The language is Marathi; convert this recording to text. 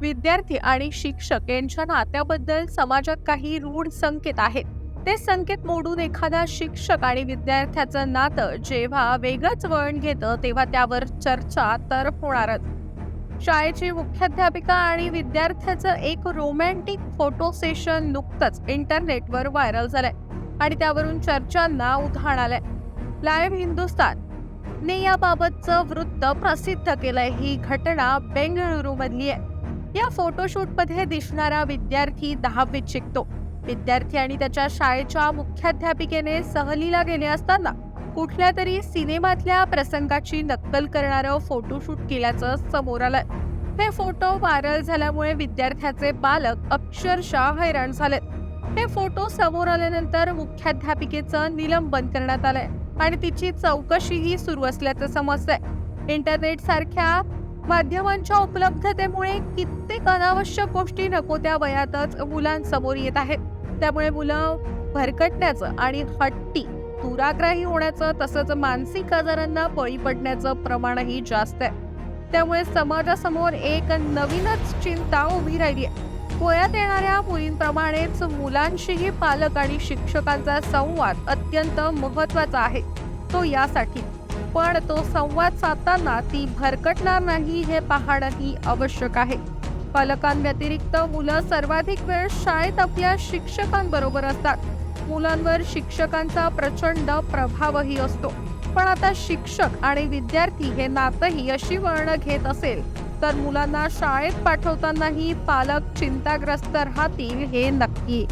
विद्यार्थी आणि शिक्षक यांच्या नात्याबद्दल समाजात काही रूढ संकेत आहेत. ते संकेत मोडून एखादा शिक्षक आणि विद्यार्थ्याचं नातं जेव्हा वेगळंच वळण घेतं तेव्हा त्यावर चर्चा तर होणारच. शाळेची मुख्याध्यापिका आणि विद्यार्थ्याचं एक रोमॅन्टिक फोटो सेशन नुकतंच इंटरनेटवर व्हायरल झालंय आणि त्यावरून चर्चांना उधाण आलंय. लाईव्ह हिंदुस्तान ने याबाबतचं वृत्त प्रसिद्ध केलंय. ही घटना बेंगळुरू मधली आहे. या फोटोशूटमध्ये दिसणारा विद्यार्थी दहावीत शिकतो. विद्यार्थी आणि त्याच्या शाळेच्या मुख्याध्यापिकेने सहलीला गेले असताना कुठल्या तरी सिनेमातल्या प्रसंगाची नक्कल करणारं फोटोशूट केल्याचं समोर आलंय. हे फोटो व्हायरल झाल्यामुळे विद्यार्थ्याचे पालक अक्षरशः हैराण झालेत. हे फोटो समोर आल्यानंतर मुख्याध्यापिकेचं निलंबन करण्यात आलंय आणि तिची चौकशीही सुरू असल्याचं समजतंय. इंटरनेट सारख्या माध्यमांच्या उपलब्धतेमुळे कित्येक अनावश्यक गोष्टी नको त्या वयातच मुलांसमोर येत आहेत. त्यामुळे मुलं भरकटण्याचं आणि हट्टी दुराग्राही होण्याचं तसंच मानसिक आजारांना बळी पडण्याचं प्रमाणही जास्त आहे. त्यामुळे समाजासमोर एक नवीनच चिंता उभी राहिली आहे. वयात येणाऱ्या मुलींप्रमाणेच मुलांशीही पालक आणि शिक्षकांचा संवाद अत्यंत महत्त्वाचा आहे. तो यासाठी पण तो संवाद साधताना ती भरकटणार नाही हे पाहणंही आवश्यक आहे. पालकांव्यतिरिक्त मुलं सर्वाधिक वेळ शाळेत आपल्या शिक्षकांबरोबर असतात. मुलांवर शिक्षकांचा प्रचंड प्रभावही असतो. पण आता शिक्षक आणि विद्यार्थी हे नातंही अशी वळणं घेत असेल तर मुलांना शाळेत पाठवतानाही पालक चिंताग्रस्त राहतील हे नक्की.